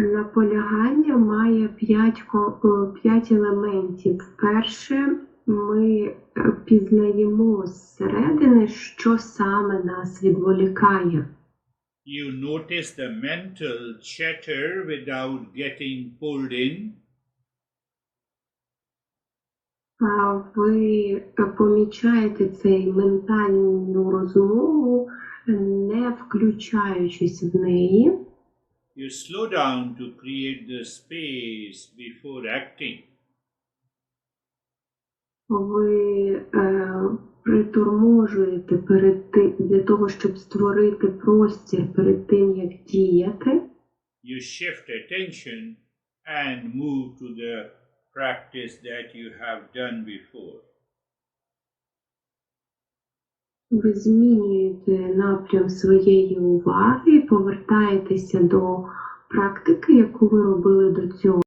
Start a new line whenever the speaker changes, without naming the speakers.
Наполягання має п'ять е, п'ять елементів. Перше, ми е, пізнаємо зсередини, що саме нас відволікає.
You notice the mental chatter without getting pulled in.
А Ви е, помічаєте цей ментальну розмову, не включаючись в неї.
You slow down to create the space before acting.
Ви е, приторможуєте перед ти- для того, щоб створити простір перед тим, як діяти.
You shift attention and move to the practice that you have done before.
Ви змінюєте напрям своєї уваги повертаєтеся до практики, яку ви робили до цього.